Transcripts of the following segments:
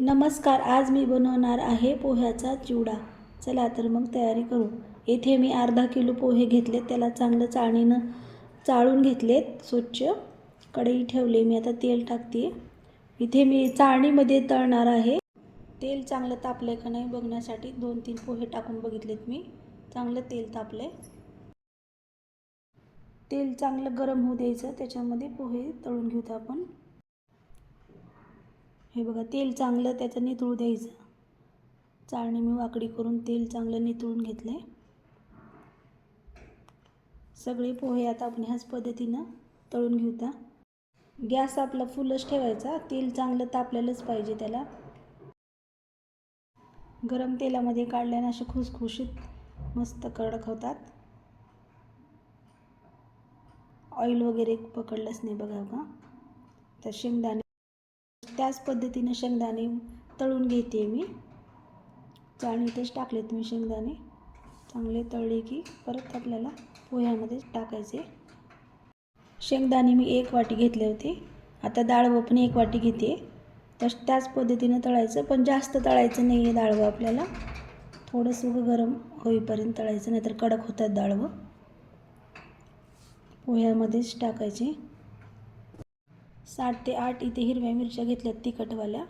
नमस्कार आज मी बनवणार आहे पोह्याचा चिवडा. चला तर मग तयारी करू. येथे मी अर्धा किलो पोहे घेतलेत त्याला चांगलं चाळणीनं चाळून घेतलेत. स्वच्छ कढई ठेवले मी आता तेल टाकते. इथे मी चाळणीमध्ये तळणार आहे. तेल चांगलं तापलं का नाही बघण्यासाठी दोन तीन पोहे टाकून बघितलेत मी. चांगलं तेल तापलं तेल चांगलं गरम होऊ द्यायचं त्याच्यामध्ये पोहे तळून घेऊत आपण. हे बघा तेल चांगलं त्याचं नितळू द्यायचं. चाळणी मी वाकडी करून तेल चांगलं नितळून घेतलं आहे सगळे पोहे आता आपण ह्याच पद्धतीनं तळून घेऊता. गॅस आपला फुलच ठेवायचा तेल चांगलं तापलेलंच पाहिजे त्याला. गरम तेलामध्ये काढल्यानं असे खुसखुशीत मस्त कडक होतात. ऑइल वगैरे पकडलंच नाही बघा का? तर शेंगदाणे त्याच पद्धतीनं शेंगदाणे तळून घेते मी. चाळणीतच टाकलेत मी शेंगदाणे. चांगले तळले की परत आपल्याला पोह्यामध्ये टाकायचे. शेंगदाणे मी एक वाटी घेतले होते. आता डाळवं पण एक वाटी घेते. तस त्याच पद्धतीनं तळायचं पण जास्त तळायचं नाही आहे डाळवं आपल्याला. थोडंसं गरम होईपर्यंत तळायचं नाहीतर कडक होतात डाळवं. पोह्यामध्येच टाकायचे. सात ते आठ इथे हिरव्या मिरच्या घेतल्यात तिखटवाल्या.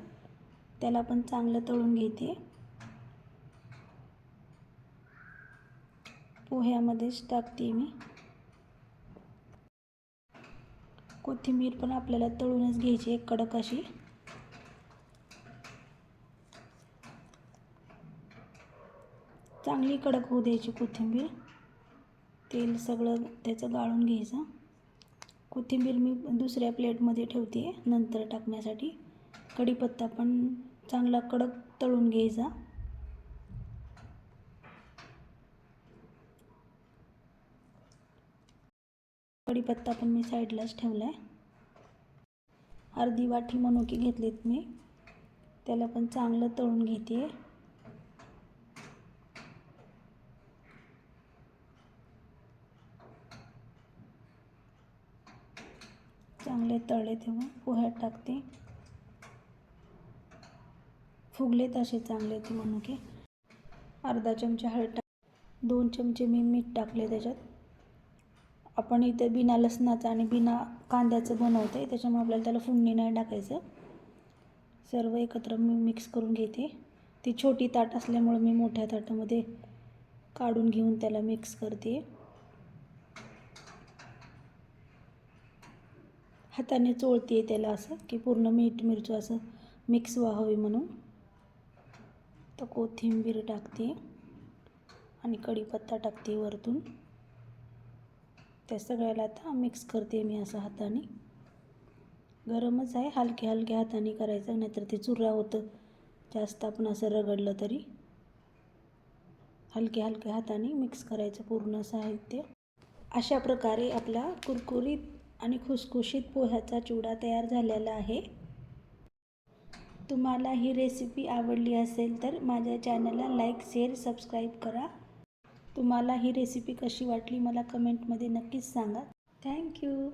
त्याला पण चांगलं तळून घेते. पोह्यामध्येच टाकते मी. कोथिंबीर पण आपल्याला तळूनच घ्यायची एक कडक अशी. चांगली कडक होऊ द्यायची कोथिंबीर. तेल सगळं त्याचं गाळून घ्यायचं. कोथिंबीर मी दुसऱ्या प्लेटमध्ये ठेवते नंतर टाकण्यासाठी. कढीपत्ता पण चांगला कडक तळून घ्यायचा. कढीपत्ता पण मी साईडलाच ठेवला आहे अर्धी वाटी मनुकी घेतलीत मी. त्याला पण चांगलं तळून घेते. चांगले तळले तेव्हा पोह्यात टाकते. फुगले तसे चांगले ते मनुके अर्धा चमचा हळद टाक दोन चमचे मी मीठ टाकले त्याच्यात. आपण इथे बिना लसणाचं आणि बिना कांद्याचं बनवते त्याच्यामुळे आपल्याला त्याला फुंडणी नाही टाकायचं. सर्व एकत्र मी मिक्स करून घेते. ती छोटी ताट असल्यामुळे मी मोठ्या ताटामध्ये काढून घेऊन त्याला मिक्स करते. हाताने चोळते त्याला असं की पूर्ण मीठ मिरची असं मिक्स व्हावी म्हणून. तर कोथिंबीर टाकते आणि कढीपत्ता टाकते वरतून. त्या सगळ्याला आता मिक्स करते मी असं हाताने. गरमच आहे हलक्या हलक्या हाताने करायचं नाहीतर ते चुरा होतं. जास्त आपण असं रगडलं तरी. हलक्या हलक्या हाताने मिक्स करायचं पूर्ण साहित्य. अशा प्रकारे आपला कुरकुरीत आणि खुसखुशीत पोह्याचा चिवडा तयार झालेला आहे. तुम्हाला ही रेसिपी आवडली असेल तर माझ्या चॅनलला लाईक शेअर सबस्क्राईब करा. तुम्हाला ही रेसिपी कशी वाटली मला कमेंटमध्ये नक्कीच सांगा. थँक्यू